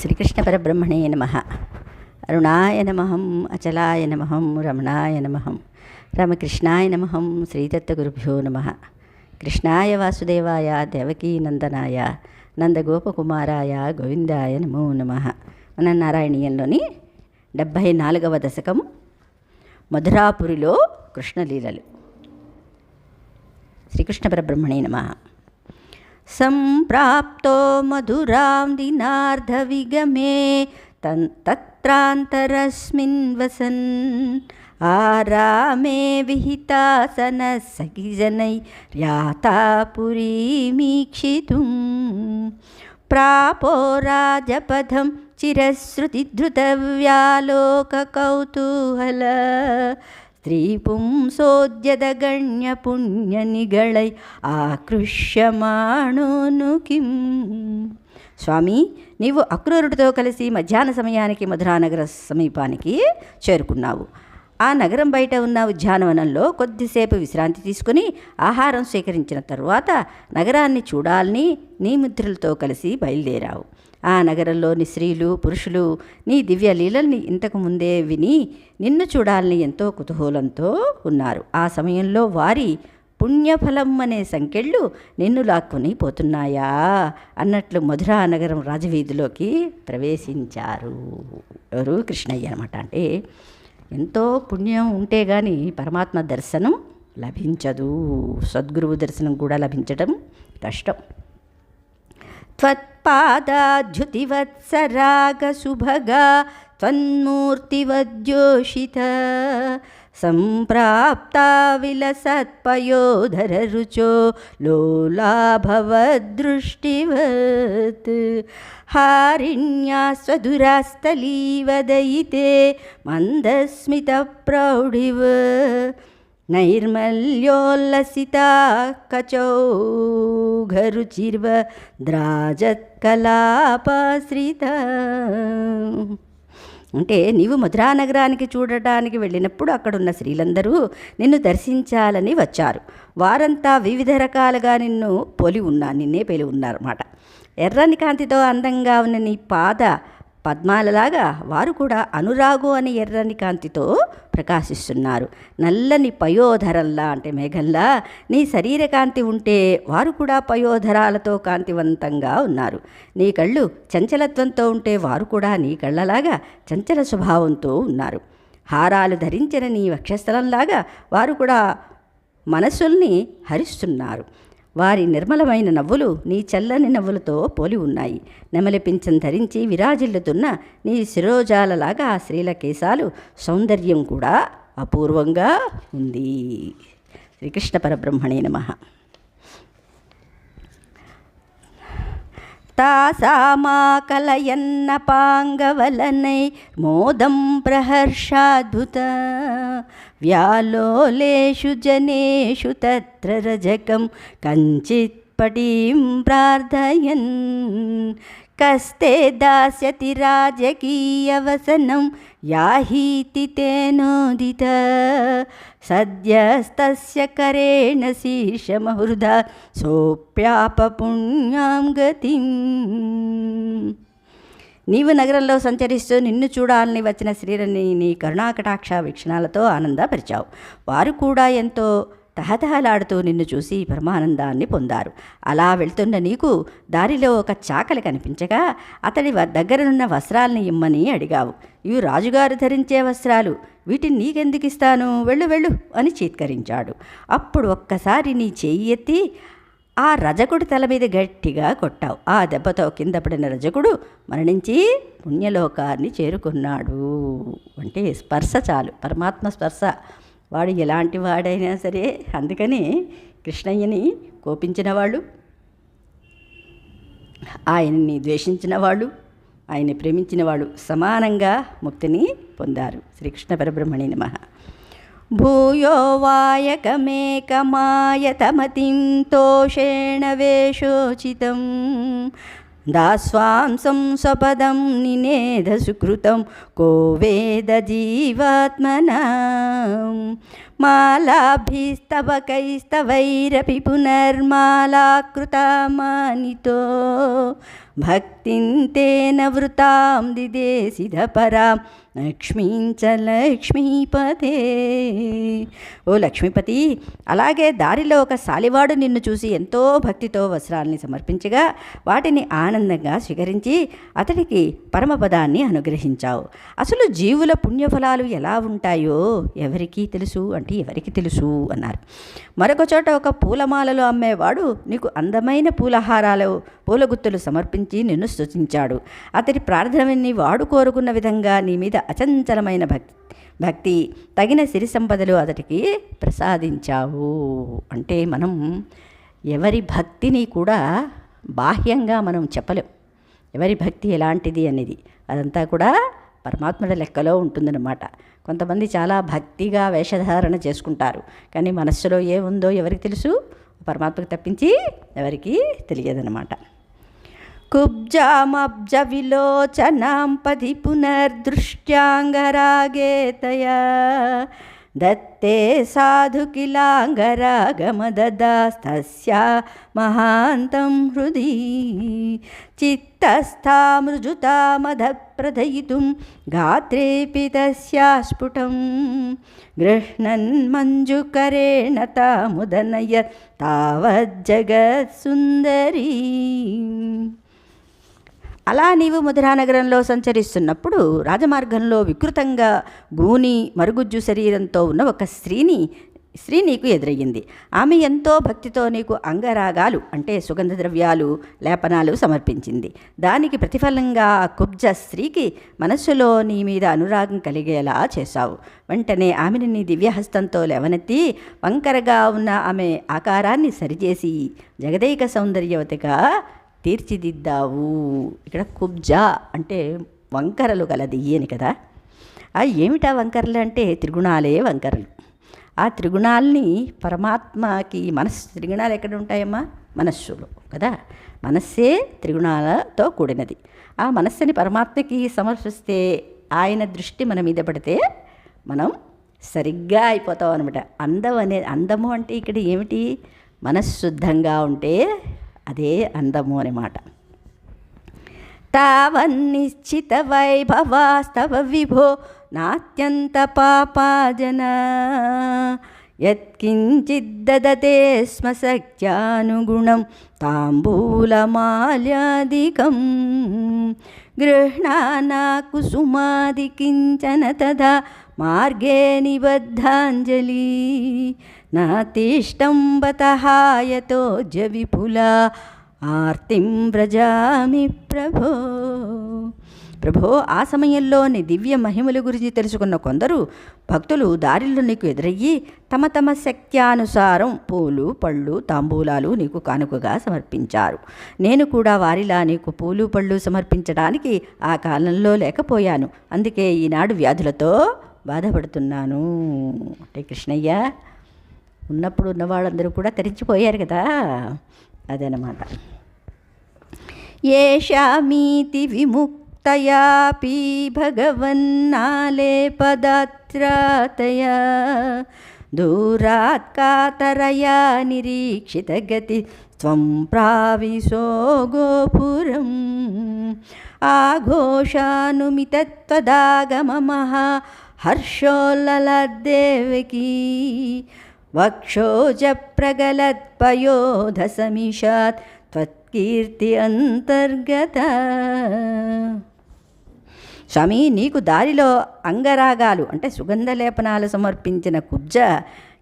శ్రీకృష్ణ పరబ్రహ్మణే నమ. అరుణాయ నమహం అచలాయ నమహం రమణాయ నమహం రామకృష్ణాయ నమహం శ్రీదత్తగురుభ్యో నమ. కృష్ణాయ వాసుదేవాయ దేవకీ నందనాయ నందగోపకుమారాయ గోవిందాయ నమో నమ. మన నారాయణీయంలోని డెబ్భై నాలుగవ దశకం మధురాపురిలో కృష్ణలీలలు. శ్రీకృష్ణ పరబ్రహ్మణే నమ. सम्प्राप्तो मधुरां दिनार्धविगमे तन् तत्रान्तरस्मिन् वसन् आरामे विहितासनः सखिजनै याता पुरीमीक्षितुं प्रापो राजपथं चिरश्रुतिधृतव्यालोककौतूहल స్త్రీపుంసోద్యదగణ్యపుణ్యనిగళై ఆకృష్యమాణోను కిం. స్వామి నీవు అక్రూరుడితో కలిసి మధ్యాహ్న సమయానికి మధురానగర సమీపానికి చేరుకున్నావు. ఆ నగరం బయట ఉన్న ఉద్యానవనంలో కొద్దిసేపు విశ్రాంతి తీసుకుని ఆహారం స్వీకరించిన తరువాత నగరాన్ని చూడాలని నీ మిత్రులతో కలిసి బయలుదేరావు. ఆ నగరంలోని స్త్రీలు పురుషులు నీ దివ్య లీలల్ని ఇంతకు ముందే విని నిన్ను చూడాలని ఎంతో కుతూహలంతో ఉన్నారు. ఆ సమయంలో వారి పుణ్యఫలం అనే సంకెళ్ళు నిన్ను లాక్కుని పోతున్నాయా? అన్నట్లు మధురా నగరం రాజవీధిలోకి ప్రవేశించారు. ఎవరు? కృష్ణయ్య అనమాట అంటే ఎంతో పుణ్యం ఉంటే కానీ పరమాత్మ దర్శనం లభించదు సద్గురువు దర్శనం కూడా లభించడం కష్టం त्वत्पादाद्युतिवत्सरागसुभगा त्वन्मूर्तिवद्योषित सम्प्राप्ता विलसत्पयोधररुचो लोलाभवदृष्टिवत् हारिण्या स्वधुरास्तलीवदयिते मन्दस्मितप्रौढिव नैर्मल्योल्लसिता कचौघरुचिर्व द्राजत्कलापाश्रिता అంటే నీవు మధురా నగరానికి చూడటానికి వెళ్ళినప్పుడు అక్కడున్న స్త్రీలందరూ నిన్ను దర్శించాలని వచ్చారు. వారంతా వివిధ రకాలుగా నిన్ను పోలి ఉన్నా నిన్నే పెలి ఉన్నారన్నమాట. ఎర్రని కాంతితో అందంగా ఉన్న నీ పాద పద్మాలలాగా వారు కూడా అనురాగు అని ఎర్రని కాంతితో ప్రకాశిస్తున్నారు. నల్లని పయోధరల్లా అంటే మేఘంలా నీ శరీర కాంతి ఉంటే వారు కూడా పయోధరాలతో కాంతివంతంగా ఉన్నారు. నీ కళ్ళు చంచలత్వంతో ఉంటే వారు కూడా నీ కళ్ళలాగా చంచల స్వభావంతో ఉన్నారు. హారాలు ధరించిన నీ వక్షస్థలంలాగా వారు కూడా మనసుల్ని హరిస్తున్నారు. వారి నిర్మలమైన నవ్వులు నీ చల్లని నవ్వులతో పోలి ఉన్నాయి. నెమలి పింఛం ధరించి విరాజిల్లుతున్న నీ శిరోజాలలాగా ఆ స్త్రీల కేశాలు సౌందర్యం కూడా అపూర్వంగా ఉంది. శ్రీకృష్ణ పరబ్రహ్మణే నమ. తాసామాకలయన్న పాంగవలనై మోదం ప్రహర్షాద్భుత వ్యాలోలేషు జనేషు తత్ర రజకం కంచిత్ పటీం ప్రార్థయన్. కస్తే దాస్యతి రాజకీయవసనం యాహీతి తేనోదిత. సద్యస్తస్య కరేణ శీర్షమహృద సోప్యాపపుణ్యాం గతిం. నీవు నగరంలో సంచరిస్తూ నిన్ను చూడాలని వచ్చిన శ్రీరని నీ కరుణాకటాక్ష వీక్షణాలతో ఆనందపరిచావు. వారు కూడా ఎంతో తహతహలాడుతూ నిన్ను చూసి పరమానందాన్ని పొందారు. అలా వెళ్తున్న నీకు దారిలో ఒక చాకలి కనిపించగా అతడి దగ్గరనున్న వస్త్రాల్ని ఇమ్మని అడిగావు. ఇవి రాజుగారు ధరించే వస్త్రాలు. వీటిని నీకెందుకు ఇస్తాను వెళ్ళు వెళ్ళు అని చీత్కరించాడు. అప్పుడు ఒక్కసారి నీ చెయ్యి ఎత్తి ఆ రజకుడి తల మీద గట్టిగా కొట్టావు. ఆ దెబ్బతో కింద పడిన రజకుడు మరణించి పుణ్యలోకాన్ని చేరుకున్నాడు. అంటే స్పర్శ చాలు. పరమాత్మ స్పర్శ. వాడు ఎలాంటి వాడైనా సరే అందుకని కృష్ణయ్యని కోపించిన వాళ్ళు ఆయన్ని ద్వేషించిన వాళ్ళు ఆయన్ని ప్రేమించిన వాళ్ళు సమానంగా ముక్తిని పొందారు. శ్రీకృష్ణ పరబ్రహ్మణి నమ. భూయో వాయకమేకమాయతమతిం తోషేణ వేషోచితం దాస్వాంసం స్వపదం నినేధ సుకృతం కో వేద జీవాత్మన మాలాభిస్తవకైస్తవైరపి పునర్మాలాకృతమానితో మానితో భక్తింతేన వృతాం దిదేసిధ పరాం లక్ష్మీంచ లక్ష్మీపతే. ఓ లక్ష్మీపతి అలాగే దారిలో ఒక సాలివాడు నిన్ను చూసి ఎంతో భక్తితో వస్త్రాల్ని సమర్పించగా వాటిని ఆనందంగా స్వీకరించి అతడికి పరమపదాన్ని అనుగ్రహించావు. అసలు జీవుల పుణ్యఫలాలు ఎలా ఉంటాయో ఎవరికీ తెలుసు అంటే ఎవరికి తెలుసు అన్నారు. మరొక చోట ఒక పూలమాలలో అమ్మేవాడు నీకు అందమైన పూలహారాలు పూలగుత్తులు సమర్పించి నిన్ను స్తుతించాడు. అతడి ప్రార్థనని వాడు కోరుకున్న విధంగా నీ మీద అచంచలమైన భక్తి భక్తి తగిన సిరి సంపదలు అతడికి ప్రసాదించావు. అంటే మనం ఎవరి భక్తిని కూడా బాహ్యంగా మనం చెప్పలేం. ఎవరి భక్తి ఎలాంటిది అనేది అదంతా కూడా పరమాత్ముడి లెక్కలో ఉంటుందన్నమాట. కొంతమంది చాలా భక్తిగా వేషధారణ చేసుకుంటారు. కానీ మనస్సులో ఏముందో ఎవరికి తెలుసు? పరమాత్మకు తప్పించి ఎవరికి తెలియదన్నమాట. కుబ్జామబ్జ విలోచనాం పది పునర్దృష్ట్యాంగరాగేతయా దత్తే సాధు కిలాంగరాగమదదాస్తస్యా మహాంతం హృది చిత్తస్థా మృజుతా మదప్రదయితుం గాత్రేపి తస్యా స్ఫుటం గృహ్ణన్ మంజుకరేణ తాముదనయ తావజ్జగత్సుందరీ అలా నీవు మధురానగరంలో సంచరిస్తున్నప్పుడు రాజమార్గంలో వికృతంగా గూని మరుగుజ్జు శరీరంతో ఉన్న ఒక స్త్రీని స్త్రీ నీకు ఎదురయ్యింది. ఆమె ఎంతో భక్తితో నీకు అంగరాగాలు అంటే సుగంధ ద్రవ్యాలు లేపనాలు సమర్పించింది. దానికి ప్రతిఫలంగా ఆ కుబ్జ స్త్రీకి మనస్సులో నీ మీద అనురాగం కలిగేలా చేశావు. వెంటనే ఆమెని నీ దివ్యహస్తంతో లేవనెత్తి వంకరగా ఉన్న ఆమె ఆకారాన్ని సరిచేసి జగదైక సౌందర్యవతిగా తీర్చిదిద్దావు. ఇక్కడ కుబ్జా అంటే వంకరలు గలది అని కదా. ఆ ఏమిటా వంకరలు అంటే? త్రిగుణాలే వంకరలు. ఆ త్రిగుణాల్ని పరమాత్మకి మనస్సు త్రిగుణాలు ఎక్కడ ఉంటాయమ్మా మనస్సులో కదా? మనస్సే త్రిగుణాలతో కూడినది. ఆ మనస్సుని పరమాత్మకి సమర్పిస్తే ఆయన దృష్టి మన మీద పడితే మనం సరిగ్గా అయిపోతాం అనమాట అందం అనే అందము అంటే ఇక్కడ ఏమిటి? మనశ్శుద్ధంగా ఉంటే అదే అందము అనమాట తావన్నిశ్చిత వైభవాస్తవ విభో నాత్యంత పాపాజన. యత్కించిద్దదతే స్మ శక్త్యానుగుణం తాంబూలమాల్యాదికం గృహ్ణానా కుసుమాది కించన తదా మార్గే నిబద్ధాంజలి. నాతిష్టంబతహాయతో జవిపులా ఆర్తిం వ్రజామి ప్రభో. ప్రభో ఆ సమయంలో నీ దివ్య మహిమల గురించి తెలుసుకున్న కొందరు భక్తులు దారిలో నీకు ఎదురయ్యి తమ తమ శక్త్యానుసారం పూలు పళ్ళు తాంబూలాలు నీకు కానుకగా సమర్పించారు. నేను కూడా వారిలా నీకు పూలు పళ్ళు సమర్పించడానికి ఆ కాలంలో లేకపోయాను. అందుకే ఈనాడు వ్యాధులతో బాధపడుతున్నాను. అంటే కృష్ణయ్య. ఉన్నప్పుడు ఉన్న వాళ్ళందరూ కూడా తెరించిపోయారు కదా. అదనమాట ఏషామీతి విముక్తయాపి భగవన్నాలే పదాత్రాతయా దూరాత్ కాతరయా నిరీక్షితగతి త్వం ప్రావిశో గోపురం. ఆఘోషానుమితత్వదాగమమహా హర్షోల్లలద్దేవకీ వక్షోజ ప్రగలత్పయోధసమిషాత్ త్వత్కీర్తి అంతర్గత. స్వామి నీకు దారిలో అంగరాగాలు అంటే సుగంధ లేపనాలు సమర్పించిన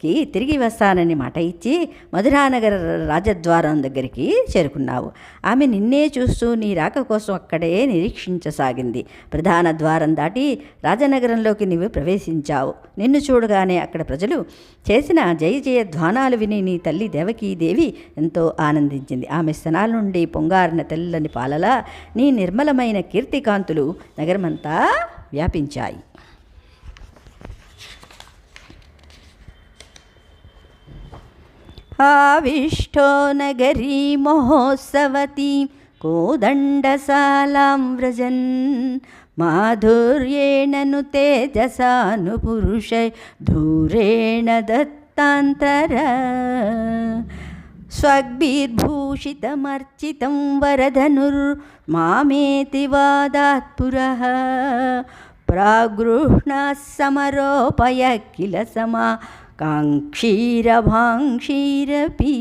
కి తిరిగి వస్తానని మాట ఇచ్చి మధురానగర రాజద్వారం దగ్గరికి చేరుకున్నావు. ఆమె నిన్నే చూస్తూ నీ రాక కోసం అక్కడే నిరీక్షించసాగింది. ప్రధాన ద్వారం దాటి రాజనగరంలోకి నీవు ప్రవేశించావు. నిన్ను చూడగానే అక్కడ ప్రజలు చేసిన జయ జయ ధ్వానాలు విని నీ తల్లి దేవకీదేవి ఎంతో ఆనందించింది. ఆమె స్థనాల నుండి పొంగారిన తెల్లని పాలలా నీ నిర్మలమైన కీర్తికాంతులు నగరమంతా వ్యాపించాయి. ఆవిష్టో నగరీ మహోత్సవతి కోదండశాలాం వ్రజన్. మాధుర్యేణను తేజసాను పురుషై ధూరేణ దత్తాంతర. స్వగ్భిర్భూషితమర్చితం వరధనుర్మామేతి వాదాత్ పురः. ప్రాగృహ్ణः సమరోపయ కిల సమా కాంక్షీరభాంక్షీరపీ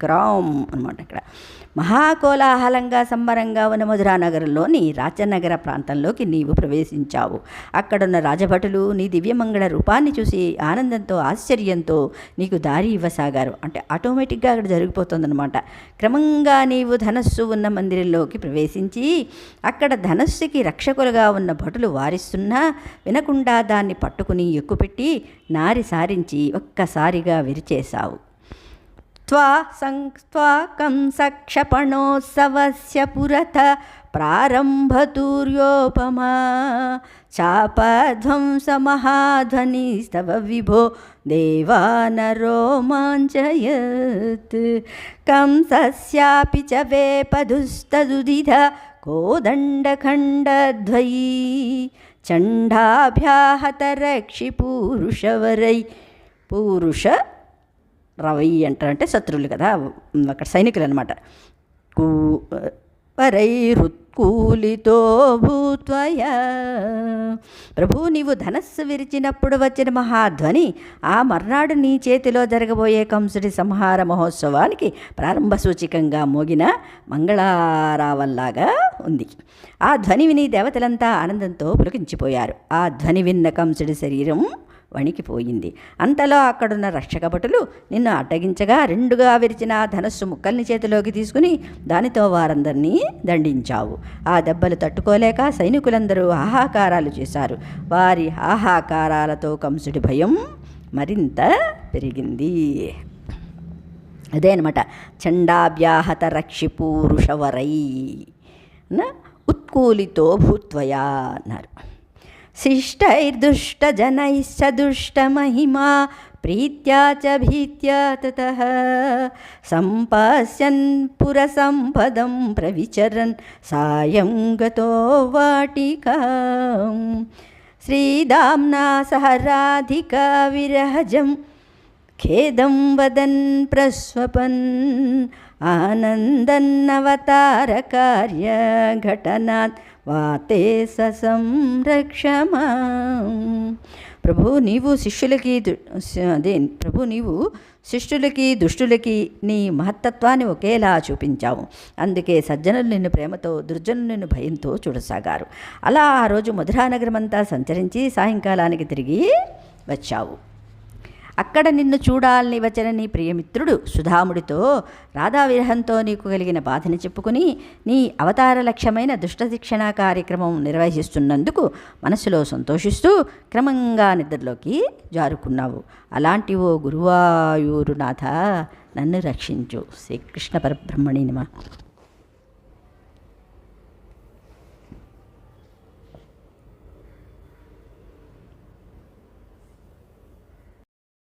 క్రామ్ అనమాట ఇక్కడ. మహాకోలాహలంగా సంబరంగా ఉన్న మధురా నగరంలోని రాజనగర ప్రాంతంలోకి నీవు ప్రవేశించావు. అక్కడున్న రాజభటులు నీ దివ్యమంగళ రూపాన్ని చూసి ఆనందంతో ఆశ్చర్యంతో నీకు దారి ఇవ్వసాగారు. అంటే ఆటోమేటిక్గా అక్కడ జరిగిపోతుందన్నమాట. క్రమంగా నీవు ధనస్సు ఉన్న మందిరంలోకి ప్రవేశించి అక్కడ ధనస్సుకి రక్షకులుగా ఉన్న భటులు వారిస్తున్నా వినకుండా దాన్ని పట్టుకుని ఎక్కుపెట్టి నారి సారించి ఒక్కసారిగా విరిచేశావు. त्वा संस्त्वाकं सक्षपणोत्सवस्य पुरत प्रारम्भतूर्योपमा। चापध्वंसमहाध्वनिस्तव विभो देवानरोमाञ्चयत् कंसस्यापि च वेपदुस्तदुदिध कोदण्डखण्डध्वयी। चण्डाभ्याहतरक्षिपूरुषवरै पूरुष రవై అంటారంటే శత్రువులు కదా అక్కడ సైనికులు అనమాట కూ హృత్కూలితో భూత్వయ. ప్రభు నీవు ధనస్సు విరిచినప్పుడు వచ్చిన మహాధ్వని ఆ మర్నాడు నీ చేతిలో జరగబోయే కంసుడి సంహార మహోత్సవానికి ప్రారంభ సూచికంగా మోగిన మంగళారావల్లాగా ఉంది. ఆ ధ్వని విని దేవతలంతా ఆనందంతో పులకించిపోయారు. ఆ ధ్వని విన్న కంసుడి శరీరం వణికిపోయింది. అంతలో అక్కడున్న రక్షకభటులు నిన్ను అడ్డగించగా రెండుగా విరిచిన ధనస్సు ముక్కల్ని చేతిలోకి తీసుకుని దానితో వారందరినీ దండించావు. ఆ దెబ్బలు తట్టుకోలేక సైనికులందరూ ఆహాకారాలు చేశారు. వారి ఆహాకారాలతో కంసుడి భయం మరింత పెరిగింది. అదే అనమాట చండాభ్యాహత రక్షి పూరుషవరై ఉత్కూలితో భూత్వయా అన్నారు. शिष्टैर्दुष्टजनैश्च दुष्टमहिमा प्रीत्या च भीत्या ततः सम्पश्यन् पुरसम्पदं प्रविचरन् सायं गतो वाटिकां श्रीदाम्ना सह राधिका विरहजं खेदं वदन् प्रस्वपन् आनन्दन्नवतारकार्यघटनात् వాతే సంరక్షమా ప్రభు నీవు శిష్యులకి అదే ప్రభు నీవు శిష్యులకి దుష్టులకి నీ మహత్తత్వాన్ని ఒకేలా చూపించావు. అందుకే సజ్జనులు నిన్ను ప్రేమతో దుర్జనులు నిన్ను భయంతో చూడసాగారు. అలా ఆ రోజు మధురానగరమంతా సంచరించి సాయంకాలానికి తిరిగి వచ్చావు. అక్కడ నిన్ను చూడాలని వచ్చిన నీ ప్రియమిత్రుడు సుధాముడితో రాధా విరహంతో నీకు కలిగిన బాధని చెప్పుకుని నీ అవతార లక్ష్యమైన దుష్ట శిక్షణ కార్యక్రమం నిర్వహిస్తున్నందుకు మనసులో సంతోషిస్తూ క్రమంగా నిద్రలోకి జారుకున్నావు. అలాంటి ఓ గురువాయూరునాథ నన్ను రక్షించు. శ్రీకృష్ణ పరబ్రహ్మణి నమ.